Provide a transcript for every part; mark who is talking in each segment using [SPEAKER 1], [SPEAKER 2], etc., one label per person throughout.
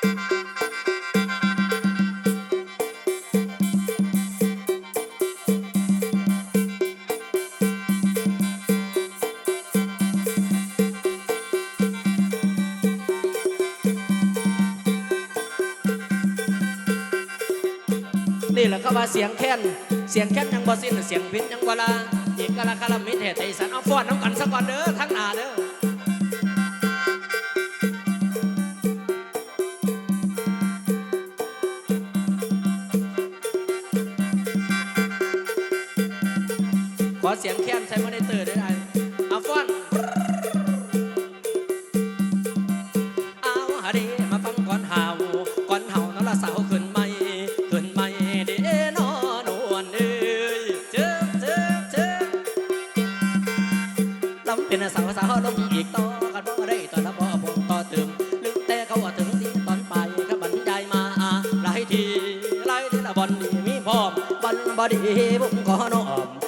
[SPEAKER 1] นี่แหละก็ว่าเสียงแค้นเสียงแค้นยังบ่สิ้นเสียงพิษยังบ่ลาอีกกะละกะละมิเหตุไทยสันเอาฟอนน้ำกันสักก่อนเด้อทั้งหน้าเด้อ อเสียงแค้นใช้มาในเตอร์ด้วยได้อาฟ้อนเอาหาดีมาฟังก่อนเฮาก่อนเฮาน้องละสาวขึ้นไม่ขึ้นไม่เด้นอนวลเอ้ยเจิมเจิมเจิมลำเป็นสาวสาวลงอีกต่อกันบ่ได้ตอนละบ่พงต่อเติมลืมแต่เขาว่าถึงที่ตอนไปก็บรรยายมาหลายทีหลายทีละบอลดีมีพร้อมบอลบอดีบอนย้งบ่ละขันบทก่อนบ่บอม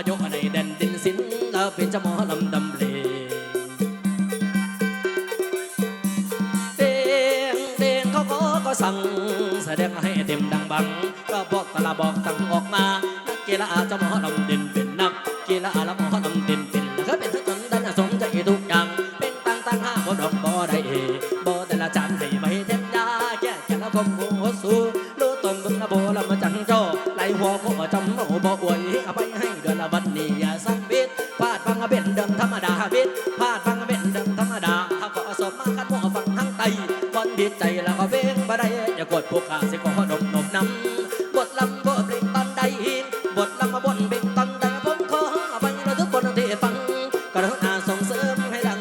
[SPEAKER 1] าโยในแดนดินสินแล้วเป็นเจ้าหมอลำดำเลเด้งเด้งเขาก็ก็สั่งแสดงให้เต็มดังบัง ก็บอกตะละบอกตั้งออกมา นักกีฬาเจ้าหมอลำเด่นเป็นนักกีฬาละหมอลำเด่นเป็นเขาเป็นทั้งจนดันสมใจทุกอย่าง เป็นต่างต่างห้าบ่ดอกบ่ได้บ่แต่ละจานให้ไม่เต็มยาแก่แก่ละคมหัวสู้รู้ตนบึงละโบละมาจังโจไหลหัวโคจำเอบ่อวยเอาไบทลำมาบนเพลงตอนใดผมขออภัยเราทุกคนที่ฟังกรุณาส่งเสริมให้ดัง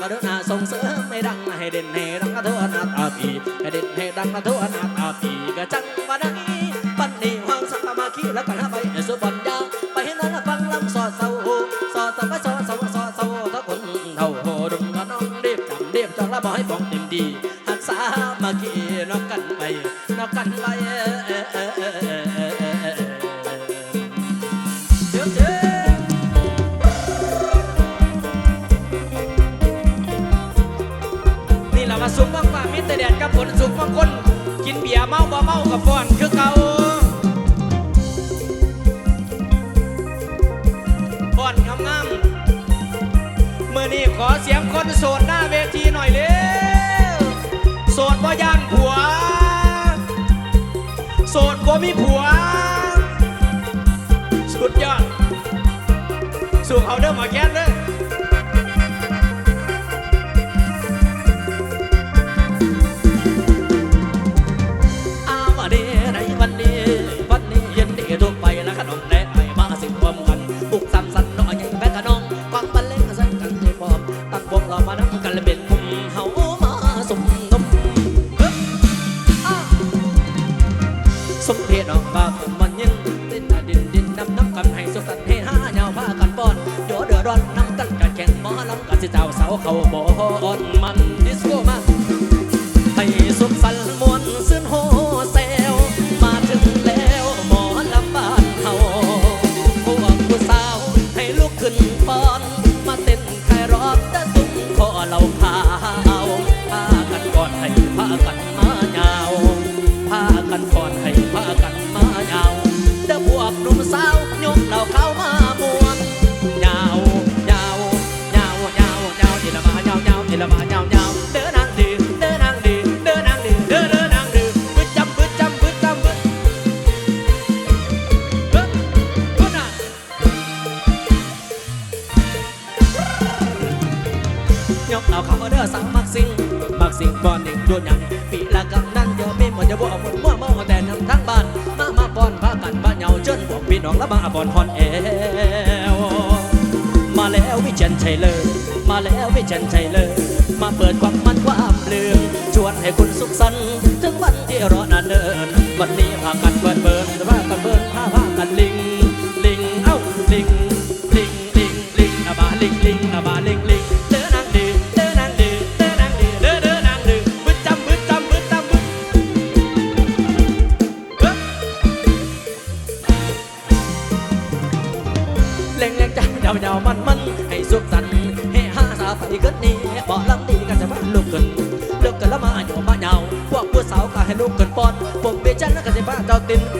[SPEAKER 1] กรุณาส่งเสริมให้ดังให้เด่นให้ดังทั่วนาตาปีให้เด่นให้ดังทั่วนาตาปีก็จังวันนี้ปันนี้ห้องสักมาคีแล้วกันไปสุบัญญาไปให้นอนฟังลำสอดเศร้าสอดสบายสอดเศร้าสอดเศร้าถ้าคนเท่าโหดุมก็น้องเรียบจำเรียบจังละบอกให้บอกเต็มดีหักษามาคีนอกกันไปนอกกันไป รแดดกับผลสุกบางคน กินเบียร์เมาบ่เมากับฟอนคือเก่าฟอนงามๆเมื่อนี้ขอเสียงคนโสดหน้าเวทีหน่อยเร็วโสดบ่ย่านผัว โสดบ่มีผัว สุดยอด สู่เขาเด้อหมาแก้นเด้อ สมเพศออกมาผมมันยังดินดินดินน้ำน้ำกันให้สุขสันต์เฮฮาเงาผ้ากันป้อนโยเดือดร้อนน้ำกันกันแข่งหมอลำกันสิเจ้าเสาเขาบ่อนมันดิสโก้มาให้สุขสันต์มวนซึ้นโฮเซลมาถึงแล้วหมอลำบ้านเฮาพวกผู้สาวให้ลุกขึ้นฟ้อน มาเต้นคลายร้อนแต่ตุ้มคอเหล่าขาวพากันก่อนให้พากันมายาวพากันก่อน ดนหยังปีละกำนั่นเดี๋ยวมีหมดจะบ่หมดมั่วเมาแต่นำทั้งบ้านมามาป้อนพากันบ้าเหยาจนบ่ปิดน้องละมาบอนฮอนแอวมาแล้ววิเชันชัยเลยมาแล้ววิเชันชัยเลยมาเปิดความมันความเลืองชวนให้คุณสุขสันต์ถึงวันที่รอนานเดินวันนี้พากันเบิร์นเบิร์นพากันเบิร์นพาพากันลิงลิงเอ้าลิง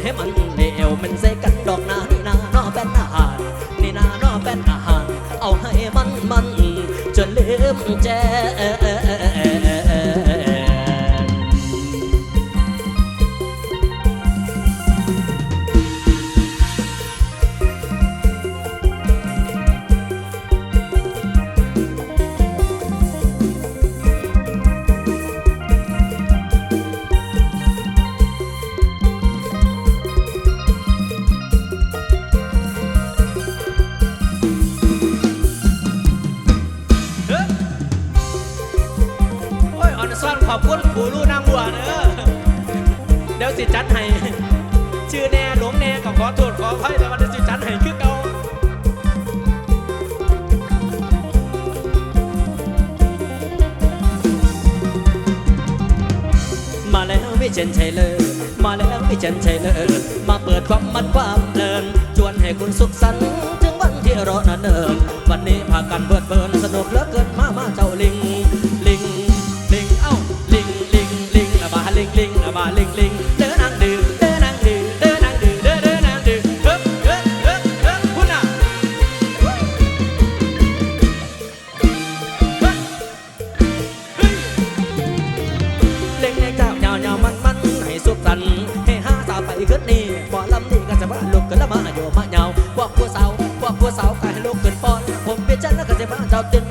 [SPEAKER 1] ให้มันเลวมันเสกันดอกนานี่นานอเป็นอาหารนี่นานอเป็นอาหาร เอาให้มันมันจนลืมแจ ซ่อนขอบคุณผู้รู้นางบัวเด้อเดี๋ยวสิจัดให้ชื่อแน่หลวงแน่ก็ขอโทษขออภัยแต่ว่าเดี๋ยวสิจัดให้คือเก่ามาแล้ววิเชนชัยเลยมาแล้ววิเชนชัยเลยมาเปิดความมันความเพลินชวนให้คุณสุขสันต์ถึงวันที่รอนานเนินวันนี้พากันเบิดเบินสนุกเลือ sao tin